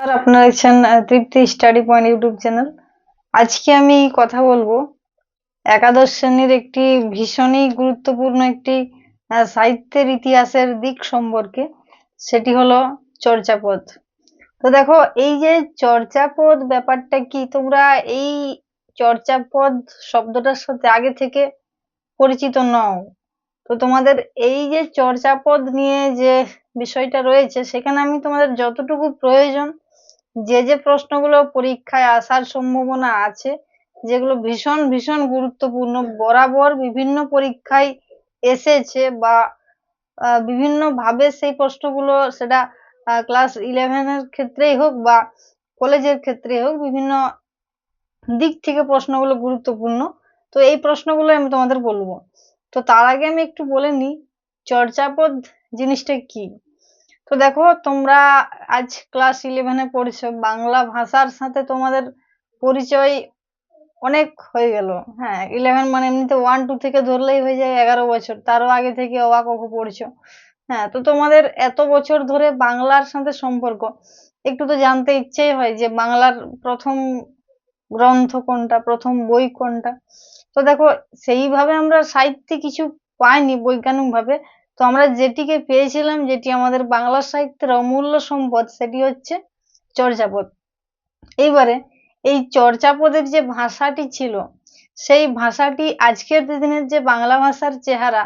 আর আপনারা দেখছেন Tripti study point YouTube channel. আজকে আমি কথা বলব। একাদশ শ্রেণির একটি ভীষণই গুরুত্বপূর্ণ একটি সাহিত্যের ইতিহাসের দিক সম্পর্কে, সেটি হলো চর্যাপদ তো দেখো, এই যে চর্যাপদ ব্যাপারটা কি, তোমরা এই চর্যাপদ শব্দটার সাথে আগে থেকে পরিচিত নও। তো তোমাদের এই যে চর্যাপদ নিয়ে যে বিষয়টা রয়েছে, সেখানে আমি তোমাদের যতটুকু প্রয়োজন যে যে প্রশ্নগুলো পরীক্ষায় আসার সম্ভাবনা আছে যেগুলো ভীষণ ভীষণ গুরুত্বপূর্ণ বরাবর বিভিন্ন পরীক্ষায় এসেছে বা আহ, বিভিন্ন ভাবে সেই প্রশ্নগুলো সেটা ক্লাস ইলেভেনের ক্ষেত্রেই হোক বা কলেজের ক্ষেত্রেই হোক বিভিন্ন দিক থেকে প্রশ্নগুলো গুরুত্বপূর্ণ। তো এই প্রশ্নগুলো আমি তোমাদের বলব। তো তার আগে আমি একটু বলে নিই চর্যাপদ জিনিসটা কি? তো দেখো, তোমরা আজ ক্লাস ইলেভেনে পড়ছো, বাংলা ভাষার সাথে তোমাদের পরিচয় অনেক হয়ে গেল। হ্যাঁ ইলেভেন মানে এমনিতে ওয়ান টু থেকে ধরলেই হয়ে যায় এগারো বছর, তারও আগে থেকে অবাক অঙ্ক পড়ছো। হ্যাঁ তো তোমাদের এত বছর ধরে বাংলার সাথে সম্পর্ক, একটু তো জানতে ইচ্ছেই হয় যে বাংলার প্রথম গ্রন্থ কোনটা, প্রথম বই কোনটা। তো দেখো, সেইভাবে আমরা সাহিত্যে কিছু পাইনি বৈজ্ঞানিক ভাবে তো আমরা যেটিকে পেয়েছিলাম, যেটি আমাদের বাংলা সাহিত্যের অমূল্য সম্পদ, সেটি হচ্ছে চর্যাপদ। এইবারে এই চর্যাপদের যে ভাষাটি ছিল, সেই ভাষাটি আজকের দিনের যে বাংলা ভাষার চেহারা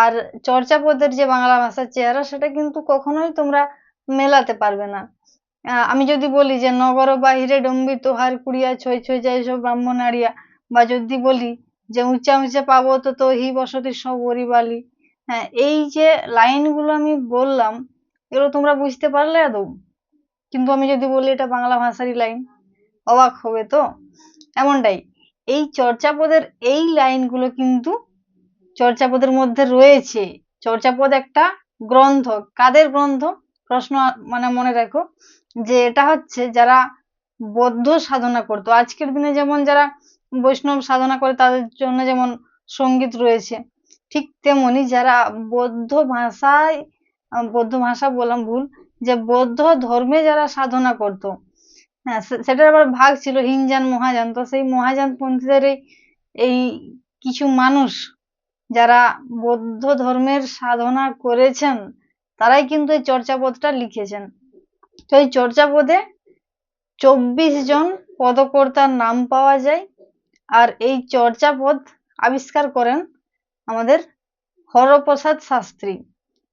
আর চর্যাপদের যে বাংলা ভাষার চেহারা, সেটা কিন্তু কখনোই তোমরা মেলাতে পারবে না। আমি যদি বলি যে, নগর বাহিরে ডম্বি তোহার কুড়িয়া ছই ছই যায় সব ব্রাহ্মণ নাড়িয়া বা যদি বলি যে, উঁচা উঁচা পাবো তো তো হি বসতি সব বালি হ্যাঁ এই যে লাইনগুলো আমি বললাম, এগুলো তোমরা বুঝতে পারলে আদৌ কিন্তু আমি যদি বলি এটা বাংলা ভাষারই লাইন, অবাক হবে তো? এমনটাই, এই চর্যাপদের এই লাইনগুলো কিন্তু চর্যাপদের মধ্যে রয়েছে। চর্যাপদ একটা গ্রন্থ। কাদের গ্রন্থ? প্রশ্ন মানে মনে রাখো, যে এটা হচ্ছে যারা বৌদ্ধ সাধনা করতো। আজকের দিনে যেমন যারা বৈষ্ণব সাধনা করে, তাদের জন্য যেমন সংগীত রয়েছে ঠিক তেমনি যারা বৌদ্ধ ভাষায় বৌদ্ধ ভাষা বললাম ভুল, যে বৌদ্ধ ধর্মে যারা সাধনা করতো হ্যাঁ সেটার আবার ভাগ ছিল হিনজান মহাযান তো সেই মহাযান পন্থীদের এই- কিছু মানুষ যারা বৌদ্ধ ধর্মের সাধনা করেছেন, তারাই কিন্তু এই চর্যাপদটা লিখেছেন। তো এই চর্যাপদে চব্বিশ জন পদকর্তার নাম পাওয়া যায়, আর এই চর্যাপদ আবিষ্কার করেন আমাদের হরপ্রসাদ শাস্ত্রী।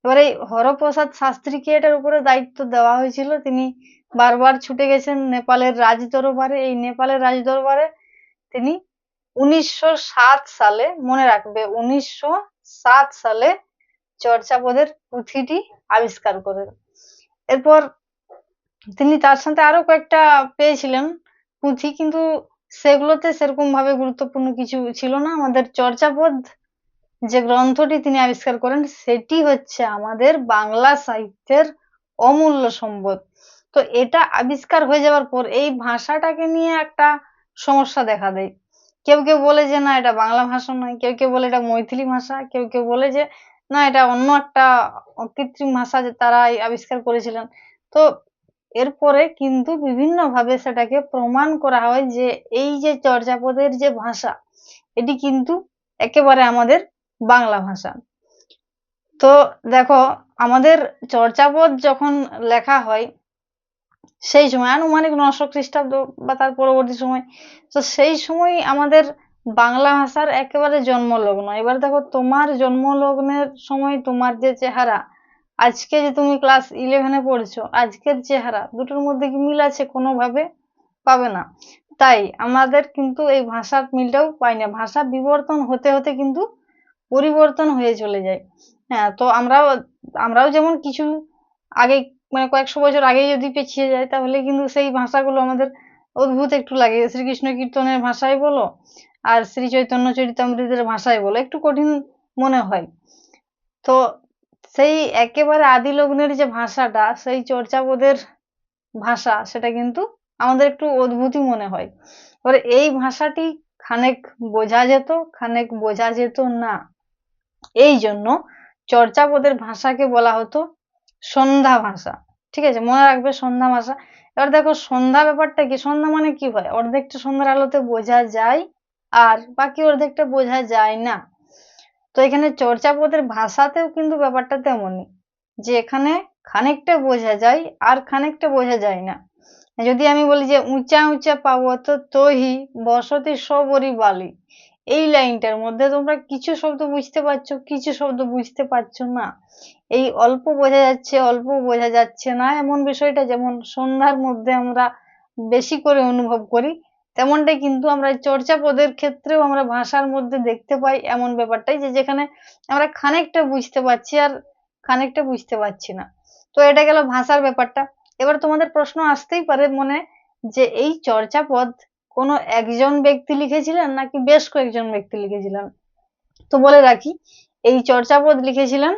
এবার এই হরপ্রসাদ শাস্ত্রীকে এটার উপরে দায়িত্ব দেওয়া হয়েছিল। তিনি বারবার ছুটে গেছেন নেপালের রাজ দরবারে এই নেপালের রাজ দরবারে তিনি উনিশশো সাত সালে, মনে রাখবে, উনিশশো সাত সালে চর্যাপদের পুঁথিটি আবিষ্কার করেন। এরপর তিনি তার সাথে আরও কয়েকটা পেয়েছিলেন পুঁথি, কিন্তু সেগুলোতে সেরকম ভাবে গুরুত্বপূর্ণ কিছু ছিল না। আমাদের চর্যাপদ যে গ্রন্থটি তিনি আবিষ্কার করেন, সেটি হচ্ছে আমাদের বাংলা সাহিত্যের অমূল্য সম্পদ। তো এটা আবিষ্কার হয়ে যাওয়ার পর এই ভাষাটাকে নিয়ে একটা সমস্যা দেখা দেয়। কেউ কেউ বলে যে, না, এটা বাংলা ভাষা নয়। কেউ কেউ বলে, এটা মৈথিলি ভাষা। কেউ কেউ বলে যে, না, এটা অন্য একটা কৃত্রিম ভাষা যে তারা আবিষ্কার করেছিলেন। তো এরপরে কিন্তু বিভিন্ন ভাবে সেটাকে প্রমাণ করা হয় যে, এই যে চর্যাপদের যে ভাষা, এটি কিন্তু একেবারে আমাদের বাংলা ভাষা। তো দেখো, আমাদের চর্যাপদ যখন লেখা হয়, সেই সময় আনুমানিক নশো খ্রিস্টাব্দ বা তার পরবর্তী সময়, তো সেই সময় আমাদের বাংলা ভাষার একেবারে জন্মলগ্ন। এবার দেখো, তোমার জন্মলগ্নের সময় তোমার যে চেহারা, আজকে যে তুমি ক্লাস ইলেভেনে পড়ছো, আজকের চেহারা, দুটোর মধ্যে কি মিল আছে? কোনোভাবে পাবে না। তাই আমাদের কিন্তু এই ভাষার মিলটাও পাই না। ভাষা বিবর্তন হতে হতে কিন্তু পরিবর্তন হয়ে চলে যায়। হ্যাঁ তো আমরাও আমরাও যেমন কিছু আগে মানে কয়েকশো বছর আগে যদি পিছিয়ে যায় তাহলে কিন্তু সেই ভাষাগুলো আমাদের অদ্ভুত একটু লাগে। শ্রীকৃষ্ণ কীর্তনের ভাষায় বলো, আর শ্রী চৈতন্য চরিতামৃতের ভাষায় বলো, একটু কঠিন মনে হয়। তো সেই একেবারে আদি লগ্নের যে ভাষাটা, সেই চর্যাপদের ভাষা, সেটা কিন্তু আমাদের একটু অদ্ভুতই মনে হয়। এবারে এই ভাষাটি খানেক বোঝা যেত, খানেক বোঝা যেত না। এই জন্য চর্যাপদের ভাষাকে বলা হতো সন্ধ্যা ভাষা। ঠিক আছে? মনে রাখবে সন্ধ্যা ভাষা। এবার দেখো, সন্ধ্যা ব্যাপারটা কি? সন্ধ্যা মানে কি হয়? অর্ধেকটা সন্ধ্যার আলোতে বোঝা যায় আর বাকি অর্ধেকটা বোঝা যায় না। তো এখানে চর্যাপদের ভাষাতেও কিন্তু ব্যাপারটা তেমনই, যে এখানে খানিকটা বোঝা যায় আর খানিকটা বোঝা যায় না। যদি আমি বলি যে উঁচা উঁচা পাবত তহি বসতি সবরি বালি এই লাইনটার মধ্যে তোমরা কিছু শব্দ বুঝতে পারছ, কিছু শব্দ বুঝতে পারছ না। এই অল্প বোঝা যাচ্ছে, অল্প বোঝা যাচ্ছে না। এমন বিষয়টা যেমন সন্ধ্যার মধ্যে আমরা বেশি করে অনুভব করি তেমনটাই কিন্তু আমরা চর্যাপদের ক্ষেত্রেও আমরা ভাষার মধ্যে দেখতে পাই এমন ব্যাপারটাই যে যেখানে আমরা খানিকটা বুঝতে পারছি আর খানিকটা বুঝতে পারছি না। তো এটা গেল ভাষার ব্যাপারটা। এবার তোমাদের প্রশ্ন আসতেই পারে মনে যে এই চর্যাপদ কোনো একজন ব্যক্তি লিখেছিলেন নাকি বেশ কয়েকজন ব্যক্তি লিখেছিলেন? তো বলে রাখি, এই চর্যাপদ লিখেছিলেন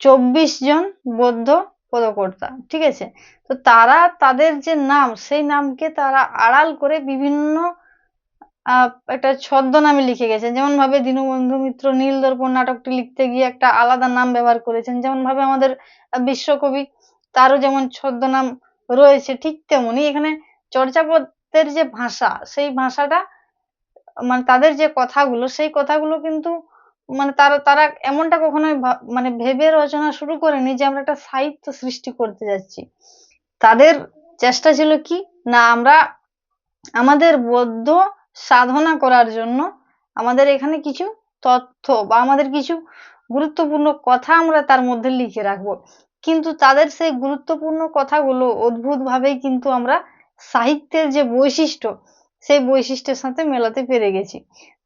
চব্বিশ জন বৌদ্ধ পদকর্তা, ঠিক আছে? তো তারা তাদের যে নাম, সেই নামকে তারা আড়াল করে বিভিন্ন একটা ছদ্মনামে লিখে গেছেন। যেমন ভাবে দীনবন্ধু মিত্র নীল দর্পণ নাটকটি লিখতে গিয়ে একটা আলাদা নাম ব্যবহার করেছেন। যেমন ভাবে আমাদের বিশ্বকবি, তারও যেমন ছদ্মনাম রয়েছে, ঠিক তেমনি এখানে চর্যাপদের যে ভাষা, সেই ভাষাটা মানে তাদের যে কথাগুলো, সেই কথাগুলো কিন্তু মানে তারা তারা এমনটা কখনোই মানে ভেবে রচনা শুরু করেনি যে আমরা একটা সাহিত্য সৃষ্টি করতে যাচ্ছি। তাদের চেষ্টা ছিল কি? না, আমরা আমাদের বৌদ্ধ সাধনা করার জন্য আমাদের এখানে কিছু তথ্য বা আমাদের কিছু গুরুত্বপূর্ণ কথা আমরা তার মধ্যে লিখে রাখব। কিন্তু তাদের সেই গুরুত্বপূর্ণ কথাগুলো অদ্ভুত ভাবেই কিন্তু আমরা সাহিত্যের যে বৈশিষ্ট্য, সেই বৈশিষ্ট্যের সাথে মেলাতে পেরে গেছি।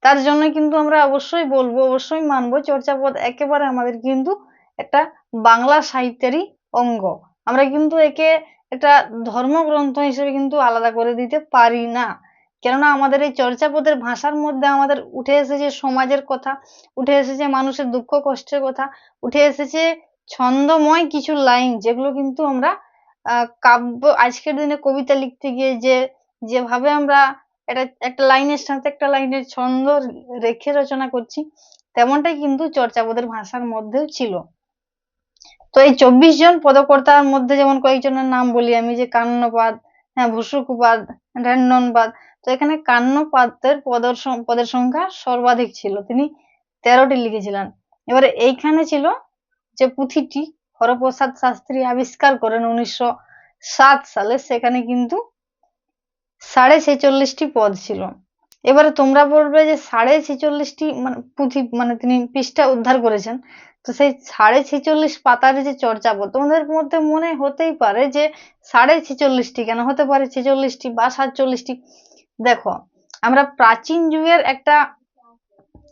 তার জন্য কিন্তু আমরা অবশ্যই বলব, অবশ্যই মানবো, চর্যাপদ একেবারে আমাদের কিন্তু একটা বাংলা সাহিত্যেরই অঙ্গ। আমরা কিন্তু একে একটা ধর্মগ্রন্থ হিসেবে কিন্তু আলাদা করে দিতে পারি না। কেননা আমাদের এই চর্যাপদের ভাষার মধ্যে আমাদের উঠে এসেছে সমাজের কথা, উঠে এসেছে মানুষের দুঃখ কষ্টের কথা, উঠে এসেছে ছন্দময় কিছু লাইন যেগুলো কিন্তু আমরা কাব্য, আজকের দিনে কবিতা লিখতে গিয়ে যে, যেভাবে আমরা এটা একটা লাইনের সাথে একটা লাইনের ছন্দ রেখে রচনা করছি, তেমনটাই কিন্তু চর্যাপদের ভাষার মধ্যেও ছিল। তো এই চব্বিশ জন পদকর্তার মধ্যে যেমন কয়েকজনের নাম বলি আমি, যে কান্নপাদ হ্যাঁ ভূসুকপাদ ঢ্যান্ডনপাদ তো এখানে কান্নপাদের পদের পদের সংখ্যা সর্বাধিক ছিল। তিনি তেরোটি লিখেছিলেন। এবারে এইখানে ছিল যে পুঁথিটি হরপ্রসাদ শাস্ত্রী আবিষ্কার করেন উনিশশো সাত সালে। সেখানে কিন্তু সাড়ে ছেচল্লিশটি পদ ছিল। এবারে তোমরা বলবে যে সাড়ে ছেচল্লিশটি মানে পুঁথি মানে তিনি পৃষ্ঠা উদ্ধার করেছেন। তো সেই সাড়ে ছেচল্লিশ পাতার যে চর্চা চর্যাপদ তোমাদের মধ্যে মনে হতেই পারে যে সাড়ে ছেচল্লিশটি কেন হতে পারে? ছেচল্লিশটি বা সাতচল্লিশটি। দেখো, আমরা প্রাচীন যুগের একটা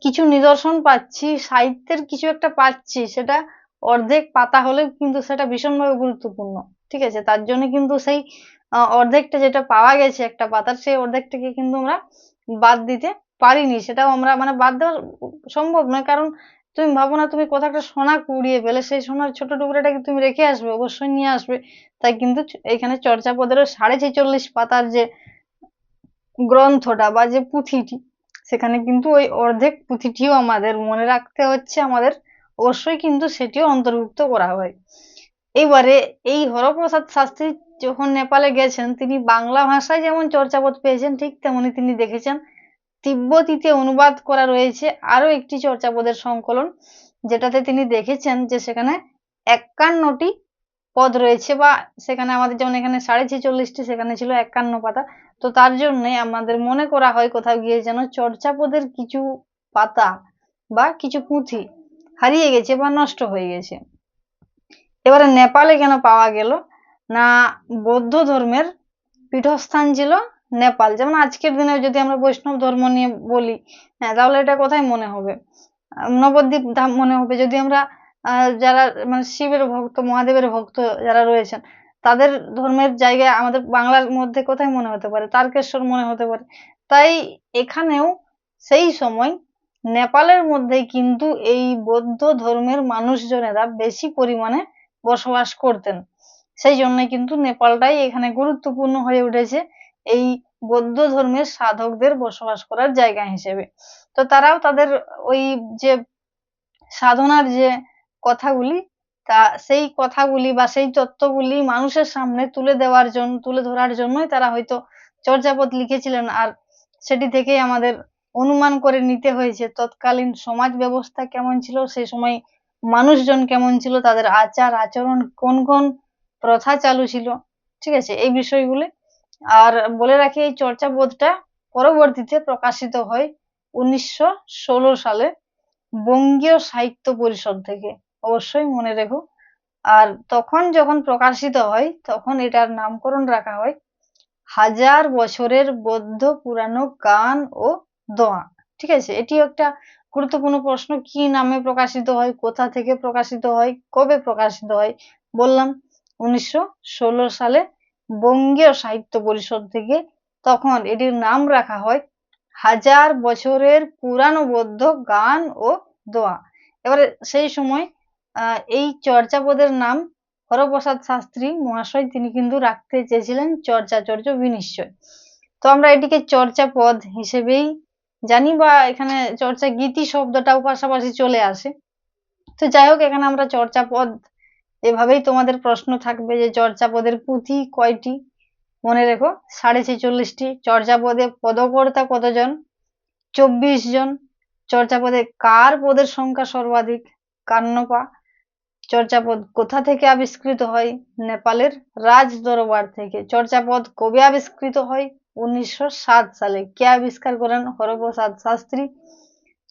কিছু নিদর্শন পাচ্ছি, সাহিত্যের কিছু একটা পাচ্ছি, সেটা অর্ধেক পাতা হলেও কিন্তু সেটা ভীষণভাবে গুরুত্বপূর্ণ। ঠিক আছে? তার জন্য কিন্তু সেই অর্ধেকটা যেটা পাওয়া গেছে একটা পাতার, সেই অর্ধেকটাকে কিন্তু আমরা বাদ দিতে পারিনি। সেটাও আমরা মানে বাদ দেওয়া সম্ভব নয়। কারণ তুমি ভাবো না, তুমি কোথাও একটা সোনা কুড়িয়ে পেলে সেই সোনার ছোট টুকরোটাকে তুমি রেখে আসবে, অবশ্যই নিয়ে আসবে। তাই কিন্তু এখানে চর্যাপদেরও সাড়ে ছেচল্লিশ পাতার যে গ্রন্থটা বা যে পুঁথিটি, সেখানে কিন্তু ওই অর্ধেক পুঁথিটিও আমাদের মনে রাখতে হচ্ছে, আমাদের অবশ্যই কিন্তু সেটিও অন্তর্ভুক্ত করা হয়। এবারে এই হরপ্রসাদ শাস্ত্রী যখন নেপালে গেছেন, তিনি বাংলা ভাষায় যেমন চর্চাপদ পেয়েছেন, ঠিক তেমনি তিনি দেখেছেন তিব্বতীতে অনুবাদ করা রয়েছে আরও একটি চর্চাপদের সংকলন, যেটাতে তিনি দেখেছেন যে সেখানে একান্নটি পদ রয়েছে বা সেখানে আমাদের যেমন এখানে সাড়ে ছেচল্লিশটি সেখানে ছিল একান্ন পাতা, তো তার জন্যে আমাদের মনে করা হয় কোথাও গিয়ে যেন চর্চাপদের কিছু পাতা বা কিছু পুঁথি হারিয়ে গেছে বা নষ্ট হয়ে গেছে। এবারে নেপালে কেন পাওয়া গেল? না, বৌদ্ধ ধর্মের পীঠস্থান ছিল নেপাল। যেমন আজকের দিনে যদি আমরা বৈষ্ণব ধর্ম নিয়ে বলি হ্যাঁ তাহলে এটা কোথায় মনে হবে। নবদ্বীপ ধাম মনে হবে। যদি আমরা যারা মানে শিবের ভক্ত, মহাদেবের ভক্ত যারা রয়েছেন, তাদের ধর্মের জায়গায় আমাদের বাংলার মধ্যে কোথায় মনে হতে পারে, তারকেশ্বর মনে হতে পারে। তাই এখানেও সেই সময় নেপালের মধ্যে কিন্তু এই বৌদ্ধ ধর্মের মানুষজনেরা বেশি পরিমাণে বসবাস করতেন। সেই জন্য কিন্তু নেপালটাই এখানে গুরুত্বপূর্ণ হয়ে উঠেছে এই বৌদ্ধ ধর্মের সাধকদের বসবাস করার জায়গা হিসেবে। তো তারাও তাদের ওই যে সাধনার যে কথাগুলি, তা সেই কথাগুলি বা সেই তত্ত্বগুলি মানুষের সামনে তুলে দেওয়ার জন্য তুলে ধরার জন্যই তারা হয়তো চর্যাপদ লিখেছিলেন। আর সেটি থেকেই আমাদের অনুমান করে নিতে হয়েছে, তৎকালীন সমাজ ব্যবস্থা কেমন ছিল, সেই সময় মানুষজন কেমন ছিল, তাদের আচার, আচরণ কোন কোন প্রথা চালু ছিল, ঠিক আছে, এই বিষয়গুলি। আর বলে রাখি, এই চর্চাবোধটা পরবর্তীতে প্রকাশিত হয় উনিশশো ষোলো সালে বঙ্গীয় সাহিত্য পরিষদ থেকে, অবশ্যই মনে রেখো। আর তখন যখন প্রকাশিত হয়, তখন এটার নামকরণ রাখা হয় হাজার বছরের বৌদ্ধ পুরানো গান ও দোয়া ঠিক আছে? এটিও একটা গুরুত্বপূর্ণ প্রশ্ন, কি নামে প্রকাশিত হয়, কোথা থেকে প্রকাশিত হয়, কবে প্রকাশিত হয়? বললাম, উনিশশো ষোলো সালে বঙ্গীয় সাহিত্য পরিষদ থেকে তখন এটির নাম রাখা হয় হাজার বছরের পুরানো বৌদ্ধ গান ও দোয়া এবারে সেই সময় এই চর্যাপদের নাম হরপ্রসাদ শাস্ত্রী মহাশয়, তিনি কিন্তু রাখতে চেয়েছিলেন চর্যাচর্য বিনিশ্চয়। তো আমরা এটিকে চর্যাপদ হিসেবেই জানি বা এখানে চর্চা গীতি শব্দটাও পাশাপাশি চলে আসে। তো যাই হোক, এখানে আমরা চর্যাপদ এভাবেই তোমাদের প্রশ্ন থাকবে যে চর্যাপদের পুঁথি কয়টি? মনে রেখো, সাড়ে ছেচল্লিশটি। চর্যাপদে পদকর্তা কতজন? চব্বিশ জন। চর্যাপদে কার পদের সংখ্যা সর্বাধিক? কান্নপা। চর্যাপদ কোথা থেকে আবিষ্কৃত হয়? নেপালের রাজ দরবার থেকে চর্যাপদ কবে আবিষ্কৃত হয়? উনিশশো সাত সালে কে আবিষ্কার করেন হরপ্রসাদ শাস্ত্রী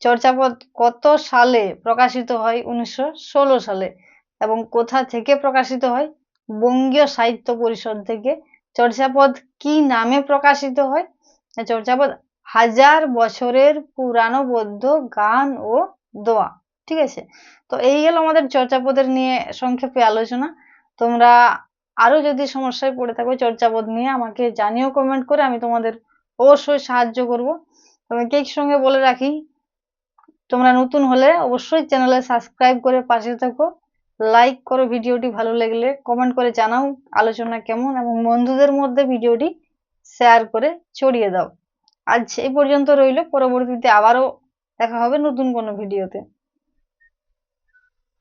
চর্যাপদ কত সালে প্রকাশিত হয়? উনিশশো ষোলো সালে। এবং কোথা থেকে প্রকাশিত হয়? বঙ্গীয় সাহিত্য পরিষদ থেকে। চর্যাপদ কি নামে প্রকাশিত হয়? চর্যাপদ হাজার বছরের পুরানো বৌদ্ধ গান ও দোয়া। ঠিক আছে? তো এই গেল আমাদের চর্যাপদের নিয়ে সংক্ষেপে আলোচনা। তোমরা আরও যদি সমস্যায় পড়ে থাকো চর্যাপদ নিয়ে আমাকে জানিও কমেন্ট করে আমি তোমাদের অবশ্যই সাহায্য করব। তবে কেক সঙ্গে বলে রাখি, তোমরা নতুন হলে অবশ্যই চ্যানেলে সাবস্ক্রাইব করে পাশে থাকো। লাইক করো ভিডিওটি, ভালো লাগলে কমেন্ট করে জানাও, আলোচনা কেমন এবং বন্ধুদের মধ্যে ভিডিওটি শেয়ার করে ছড়িয়ে দাও। আজ এই পর্যন্ত রইল, পরবর্তীতে আবারও দেখা হবে নতুন কোনো ভিডিওতে